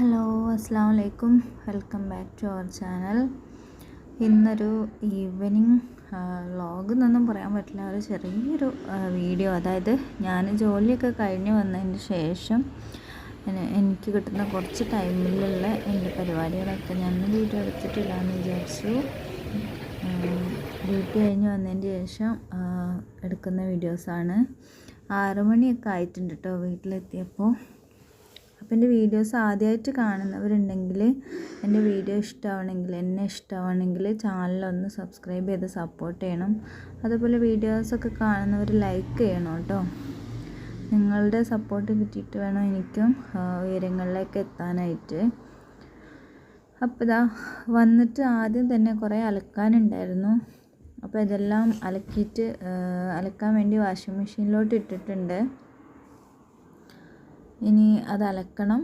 Hello അസ്സാം വലൈക്കും welcome back to our channel ഇന്നൊരു ഈവനിങ് വ്ളോഗ് എന്നൊന്നും പറയാൻ പറ്റില്ല. ഒരു ചെറിയൊരു വീഡിയോ അതായത് ഞാൻ ജോലിയൊക്കെ കഴിഞ്ഞ് വന്നതിന് ശേഷം എനിക്ക് കിട്ടുന്ന കുറച്ച് ടൈമിലുള്ള എന്റെ പരിപാടികളൊക്കെ ഞാൻ വീഡിയോ എടുത്തിട്ടില്ല എന്ന് വിചാരിച്ചു. ഡ്യൂട്ടി കഴിഞ്ഞ് വന്നതിന് ശേഷം എടുക്കുന്ന വീഡിയോസാണ് ആറുമണിയൊക്കെ ആയിട്ടുണ്ട് കേട്ടോ വീട്ടിലെത്തിയപ്പോൾ. അപ്പോൾ എന്റെ വീഡിയോസ് ആദ്യമായിട്ട് കാണുന്നവരുണ്ടെങ്കിൽ എന്റെ വീഡിയോ ഇഷ്ടമാണെങ്കിൽ എന്നെ ഇഷ്ടമാണെങ്കിൽ ചാനലൊന്ന് സബ്സ്ക്രൈബ് ചെയ്ത് സപ്പോർട്ട് ചെയ്യണം. അതുപോലെ വീഡിയോസൊക്കെ കാണുന്നവർ ലൈക്ക് ചെയ്യണം കേട്ടോ. നിങ്ങളുടെ സപ്പോർട്ട് കിട്ടിയിട്ട് വേണം എനിക്കും ഉയരങ്ങളിലേക്ക് എത്താനായിട്ട്. അപ്പോൾ ഇതാ വന്നിട്ട് ആദ്യം തന്നെ കുറേ അലക്കാനുണ്ടായിരുന്നു. അപ്പോൾ ഇതെല്ലാം അലക്കിയിട്ട് അലക്കാൻ വേണ്ടി വാഷിംഗ് മെഷീനിലോട്ട് ഇട്ടിട്ടുണ്ട്. ഇനി അത് അലക്കണം.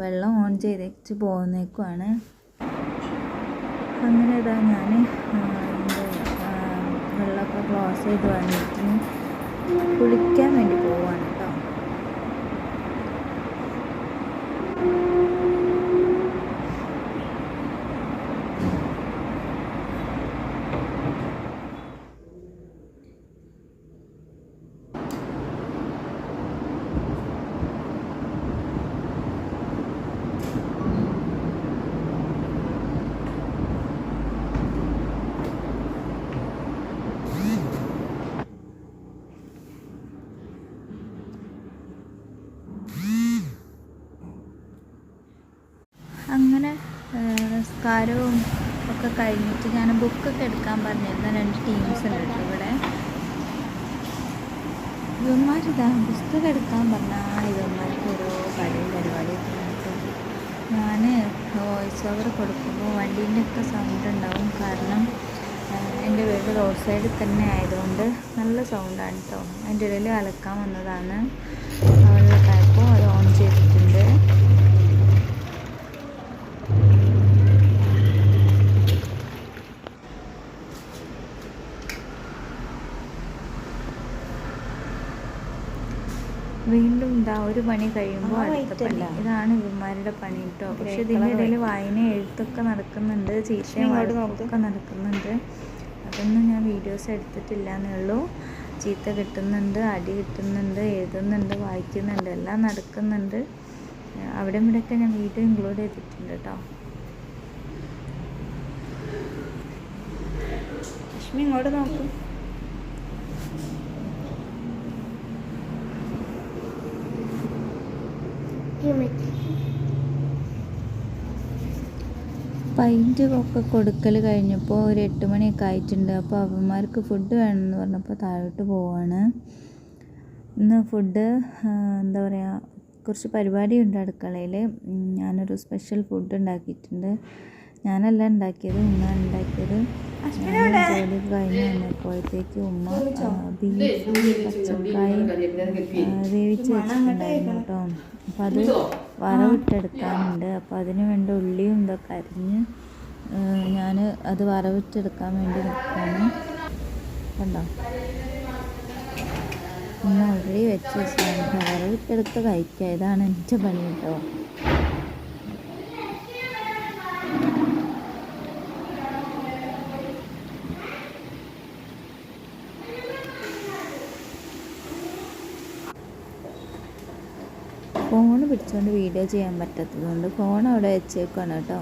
വെള്ളം ഓൺ ചെയ്തേച്ച് പോകുന്നേക്കുമാണ് അങ്ങനെ ഇതാ ഞാൻ വെള്ളമൊക്കെ ക്ലോസ് ചെയ്ത് വന്നിട്ട് കുളിക്കാൻ വേണ്ടി പോവാണ് കേട്ടോ അങ്ങനെ നിസ്കാരവും ഒക്കെ കഴിഞ്ഞിട്ട് ഞാൻ ബുക്കൊക്കെ എടുക്കാൻ പറഞ്ഞിരുന്ന. രണ്ട് ടീംസ് ഉണ്ട് ഇവിടെ. ഇവന്മാരിതാ പുസ്തകം എടുക്കാൻ പറഞ്ഞാൽ ഇവന്മാർക്ക് ഓരോ കടയും പരിപാടിയൊക്കെ ഞാൻ വോയിസ് ഓവർ കൊടുക്കുമ്പോൾ വണ്ടീന്റെ ഒക്കെ സൗണ്ട് ഉണ്ടാവും. കാരണം എന്റെ വീട് റോഡ് സൈഡിൽ തന്നെ ആയതുകൊണ്ട് നല്ല സൗണ്ടാണ് കേട്ടോ അതിന്റെ ഇടയിൽ അലക്കാൻ വന്നതാണ്. അവളുടെ അത് ഓൺ ചെയ്തിട്ടുണ്ട് വീണ്ടും ഇതാ ഒരു പണി കഴിയുമ്പോൾ അടുത്ത പണി. ഇതാണ് ഇവന്മാരുടെ പണി കേട്ടോ പക്ഷെ ഇതിന്റെ ഇടയിൽ വായന എഴുത്തൊക്കെ നടക്കുന്നുണ്ട്. ചീത്തയും വഴക്കൊക്കെ നടക്കുന്നുണ്ട്. അതൊന്നും ഞാൻ വീഡിയോസ് എടുത്തിട്ടില്ല എന്നുള്ളൂ ചീത്ത കിട്ടുന്നുണ്ട് അടി കിട്ടുന്നുണ്ട് എഴുതുന്നുണ്ട് വായിക്കുന്നുണ്ട് എല്ലാം നടക്കുന്നുണ്ട്. അവിടെ ഇവിടെയൊക്കെ ഞാൻ വീഡിയോ ഇൻക്ലൂഡ് ചെയ്തിട്ടുണ്ട് കേട്ടോ ലക്ഷ്മി ഇങ്ങോട്ട് നോക്കും. പൈന്റ് ഒക്കെ കൊടുക്കൽ കഴിഞ്ഞപ്പോൾ ഒരു എട്ട് മണിയൊക്കെ ആയിട്ടുണ്ട്. അപ്പോൾ അവന്മാർക്ക് ഫുഡ് വേണമെന്ന് പറഞ്ഞപ്പോൾ താഴോട്ട് പോവാണ്. ഇന്ന് ഫുഡ് എന്താ പറയുക കുറച്ച് പരിപാടിയുണ്ട് അടുക്കളയിൽ ഞാനൊരു സ്പെഷ്യൽ ഫുഡ് ഉണ്ടാക്കിയിട്ടുണ്ട്. ഞാനല്ല ഉണ്ടാക്കിയത് ഉമ്മ ഉണ്ടാക്കിയത് ജോലി കഴിഞ്ഞ് വന്നപ്പോഴത്തേക്ക് ഉമ്മ ബീഫ് പച്ചക്കായും വേവിച്ച് വെച്ചിട്ടുണ്ടായിരുന്നു കേട്ടോ. അപ്പോൾ അത് വറവിട്ടെടുക്കാനുണ്ട്. അപ്പോൾ അതിന് വേണ്ട ഉള്ളിയും ഇതൊക്കെ അരിഞ്ഞ് ഞാൻ അത് വറവിട്ടെടുക്കാൻ വേണ്ടി നിൽക്കുകയാണ് കണ്ടോ? ഉമ്മ ഉള്ളി വെച്ച് വറവിട്ടെടുത്ത് കഴിക്കുക ഇതാണ് എന്റെ പണി കേട്ടോ. ഫോൺ പിടിച്ചുകൊണ്ട് വീഡിയോ ചെയ്യാൻ പറ്റാത്തത് കൊണ്ട് ഫോൺ അവിടെ വെച്ചേക്കാണ് കേട്ടോ.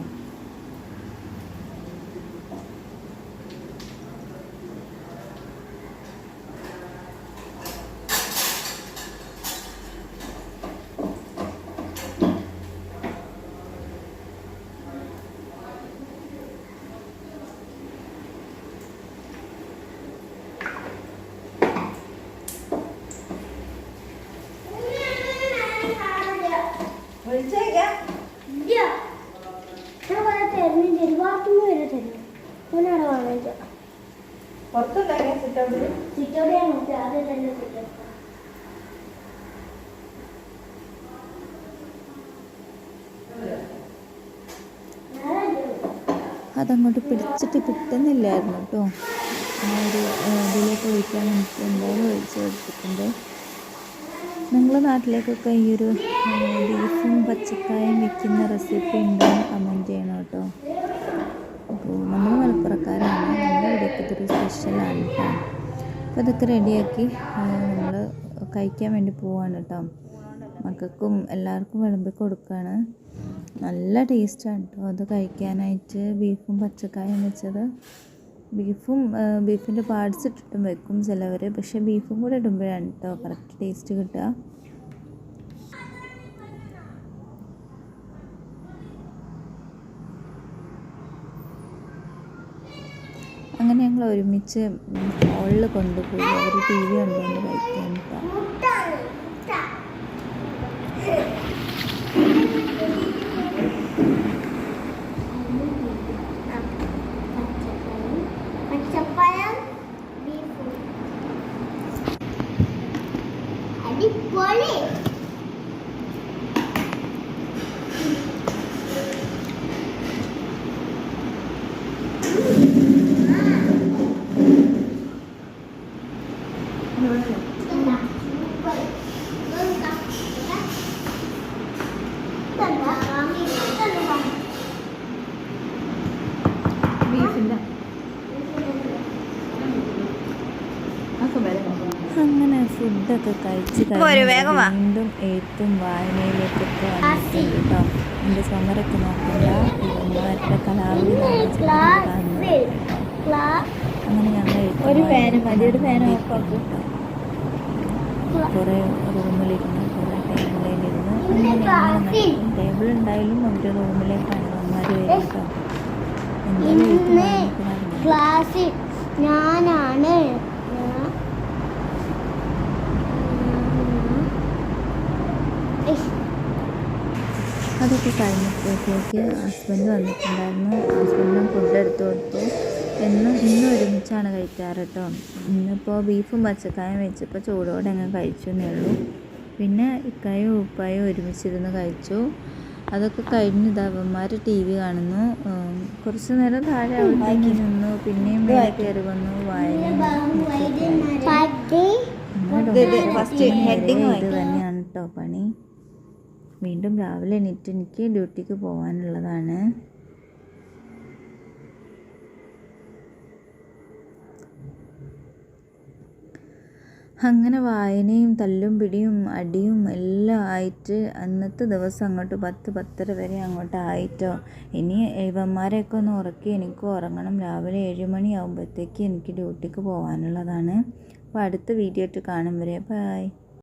അതങ്ങോട്ട് പിടിച്ചിട്ട് കിട്ടുന്നില്ലായിരുന്നു കേട്ടോ. ആ ഒരു ഇതിലേക്ക് ഒഴിക്കാൻ എനിക്ക് എന്തായാലും ഒഴിച്ചു കൊടുത്തിട്ടുണ്ട്. നിങ്ങളുടെ നാട്ടിലേക്കൊക്കെ ഈ ഒരു ബീഫും പച്ചക്കായും വെക്കുന്ന റെസിപ്പി ഉണ്ടോയെന്ന് കമന്റ് ചെയ്യണം കേട്ടോ. അപ്പോൾ നമ്മൾ മലപ്പുറക്കാരാണ്. നമ്മുടെ ഇവിടെയൊക്കെ ഇതൊരു സ്പെഷ്യലാണ് കേട്ടോ അപ്പോൾ ഇതൊക്കെ റെഡിയാക്കി നമ്മൾ കഴിക്കാൻ വേണ്ടി പോവാണ് കേട്ടോ മക്കൾക്കും എല്ലാവർക്കും വിളമ്പി കൊടുക്കുകയാണ് നല്ല ടേസ്റ്റാണ് കേട്ടോ അത് കഴിക്കാനായിട്ട് ബീഫും പച്ചക്കായും വെച്ചത്. ബീഫും ബീഫിന്റെ പാർട്സ് ഇട്ടിട്ടും വെക്കും ചിലവർ പക്ഷേ ബീഫും കൂടെ ഇടുമ്പോഴാണ് കേട്ടോ കറക്റ്റ് ടേസ്റ്റ് കിട്ടുക. അങ്ങനെ ഞങ്ങൾ ഒരുമിച്ച് ഹോളിൽ കൊണ്ടുപോയി. അവർ ടി വി കണ്ടുകൊണ്ട് കഴിക്കാൻ കേട്ടോ আমি ഫുഡൊക്കെ കഴിച്ച് പോര്, വേഗം വാ. വീണ്ടും എഴുത്തും വായനയിലേക്കൊക്കെ വന്നിട്ടുണ്ട് കേട്ടോ. എന്റെ സമരൊക്കെ നോക്കണ്ട. ഇവന്മാരുടെ അങ്ങനെ ഞങ്ങൾ കുറെ ഒരു റൂമിലിരുന്ന് കുറേ ടേബിളിലിരുന്ന് അങ്ങനെ ടേബിൾ ഉണ്ടായാലും ഒരു റൂമിലേക്കാണ് വന്മാർ വരും കേട്ടോ. ക്ലാസ്സിൽ ഞാനാണ്. അതൊക്കെ കഴിഞ്ഞപ്പോഴത്തേക്ക് ഹസ്ബൻഡ് വന്നിട്ടുണ്ടായിരുന്നു ഹസ്ബൻഡും ഫുഡ് എടുത്തു കൊടുത്തു എന്നും ഇന്നും ഒരുമിച്ചാണ് കഴിക്കാറ് കേട്ടോ ഇന്നിപ്പോൾ ബീഫും പച്ചക്കായും വെച്ചപ്പോൾ ചൂടോടെ അങ്ങ് കഴിച്ചു എന്നേ ഉള്ളൂ പിന്നെ ഇക്കായും ഉപ്പായും ഒരുമിച്ചിരുന്ന് കഴിച്ചു അതൊക്കെ കഴിഞ്ഞ് ഇതവന്മാർ ടി വി കാണുന്നു കുറച്ച് നേരം താഴെ അവിടെ നിന്നു പിന്നെയും കയറി വന്നു വായന ഇത്. തന്നെയാണ് കേട്ടോ പണി വീണ്ടും രാവിലെ എണീറ്റ് എനിക്ക് ഡ്യൂട്ടിക്ക് പോകാനുള്ളതാണ് അങ്ങനെ വായനയും തല്ലും പിടിയും അടിയും എല്ലാം ആയിട്ട് അന്നത്തെ ദിവസം അങ്ങോട്ട് പത്ത് പത്തര വരെ അങ്ങോട്ട് ആയിട്ടോ. ഇനി ഇവന്മാരെയൊക്കെ ഒന്ന് ഉറക്കി എനിക്ക് ഉറങ്ങണം. രാവിലെ ഏഴ് മണിയാകുമ്പോഴത്തേക്ക് എനിക്ക് ഡ്യൂട്ടിക്ക് പോകാനുള്ളതാണ് അപ്പോൾ അടുത്ത വീഡിയോ ആയിട്ട് കാണും വരെ. ബൈ.